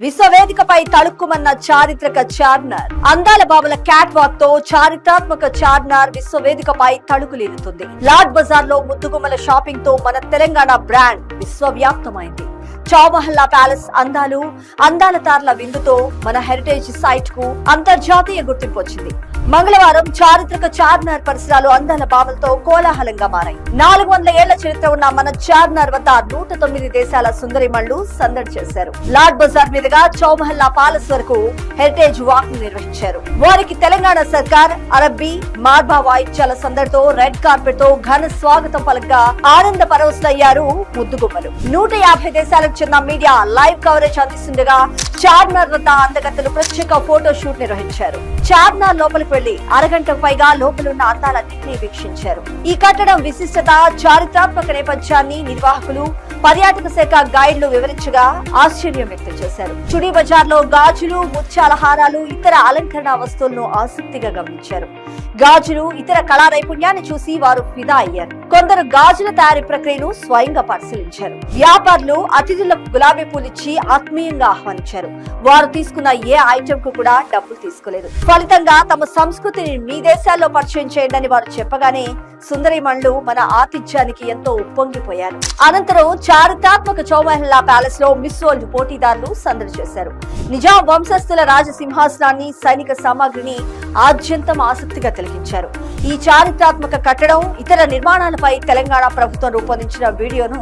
విశ్వవేదికపై తళుక్కుమన్న చారిత్రక చార్మినార్. అందాల బాబుల క్యాట్ వాక్తో చారిత్రాత్మక చార్మినార్ విశ్వవేదికపై తళుకులేరుతుంది. లార్డ్ బజార్లో ముద్దుగుమ్మల షాపింగ్తో మన తెలంగాణ బ్రాండ్ విశ్వవ్యాప్తమైంది. చౌమహల్లా ప్యాలెస్ అందాలు అందాల తార్ల విందుతో మన హెరిటేజ్ సైట్కు అంతర్జాతీయ గుర్తింపు వచ్చింది. మంగళవారం చారిత్రక చార్మినార్ పరిసరాలు అందాల బావలతో కోలాహలంగా మారాయి. నాలుగు వందల ఏళ్ళ చరిత్ర ఉన్న మన చార్మినార్ వద్ద నూట తొమ్మిది దేశాల సుందరిమణులు సందడి చేశారు. లార్డ్ బజార్ మీదుగా చౌమహల్లా ప్యాలెస్ వరకు హెరిటేజ్ వాక్ నిర్వహించారు. వారికి తెలంగాణ సర్కార్ అరబ్బీ మార్బా వాయిద్యాల సందడితో రెడ్ కార్పెట్తో ఘన స్వాగతం పలకగా ఆనంద పరవశులయ్యారు ముద్దుగుమ్మలు. నూట యాభై దేశాలకు చెందిన మీడియా లైవ్ కవరేజ్ అందిస్తుండగా చార్మినార్ వద్ద అందగత్తలు ప్రత్యేక ఫోటో షూట్ నిర్వహించారు. చార్మినార్ లోపలికి వెళ్ళి అరగంటకు పైగా లోపలున్న అందాలన్నింటినీ వీక్షించారు. ఈ కట్టడం విశిష్టత చారిత్రాత్మక నేపథ్యాన్ని నిర్వాహకులు పర్యాటక శాఖ గైడ్లు వివరించగా ఆశ్చర్యం వ్యక్తం చేశారు. చుడి బజార్లో గాజులు ముత్యాల హారాలు ఇతర అలంకరణ వస్తువులను ఆసక్తిగా గమనించారు. గాజులు ఇతర కళా నైపుణ్యాన్ని చూసి వారు ఫిదా అయ్యారు. కొందరు గాజుల తయారీ ప్రక్రియను స్వయంగా పరిశీలించారు. వ్యాపారులు అతిథులకు గులాబీ పూలిచ్చి ఆత్మీయంగా ఆహ్వానించారు. వారు తీసుకున్న ఏ ఐటెం కు కూడా డబ్బులు తీసుకోలేదు. ఫలితంగా తమ సంస్కృతిని మీ దేశాల్లో పరిచయం చేయండి అని వారు చెప్పగానే సుందరిమణులు మన ఆతిథ్యానికి ఎంతో ఉప్పొంగిపోయారు అనంతరం చారిత్రాత్మక చౌమహల్లా ప్యాలెస్లో మిస్ వరల్డ్ పోటీదారులు సందడి చేశారు. నిజాం వంశస్థుల రాజసింహాసనాన్ని సైనిక సామాగ్రిని ఆద్యంతం ఆసక్తిగా తిలకించారు. ఈ చారిత్రాత్మక కట్టడం ఇతర నిర్మాణాలపై తెలంగాణ ప్రభుత్వం రూపొందించిన వీడియోను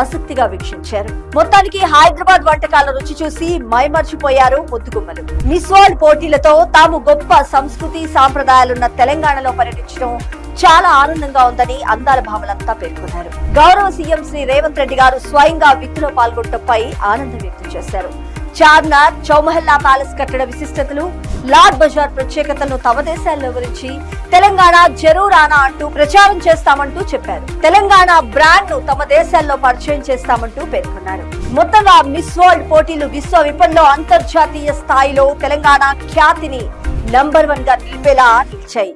ఆసక్తిగా వీక్షించారు. మొత్తానికి హైదరాబాద్ వంటకాల రుచి చూసి మైమర్చిపోయారు ముద్దుగుమ్మలు. మిస్ వరల్డ్ పోటీలతో తాము గొప్ప సంస్కృతి సాంప్రదాయాలున్న తెలంగాణలో పర్యటించడం చాలా ఆనందంగా ఉందని అందాల భావలంతా పేర్కొన్నారు. గౌరవ సీఎం శ్రీ రేవంత్ రెడ్డి గారు స్వయంగా విత్తులో పాల్గొనడంపై ఆనందం వ్యక్తం చేశారు. చార్మినార్ చౌమహల్లా ప్యాలెస్ కట్టడ విశిష్టతలు లాడ్ బజార్ ప్రత్యేకతలను తమ దేశాల్లో గురించి తెలంగాణ జరూరానా అంటూ ప్రచారం చేస్తామంటూ చెప్పారు. తెలంగాణ బ్రాండ్ను తమ దేశాల్లో పరిచయం చేస్తామంటూ పేర్కొన్నారు. మొత్తంగా మిస్ వరల్డ్ పోటీలు విశ్వ విపణిలో అంతర్జాతీయ స్థాయిలో తెలంగాణ ఖ్యాతిని నంబర్ వన్గా నిలిపేలా నిలిచాయి.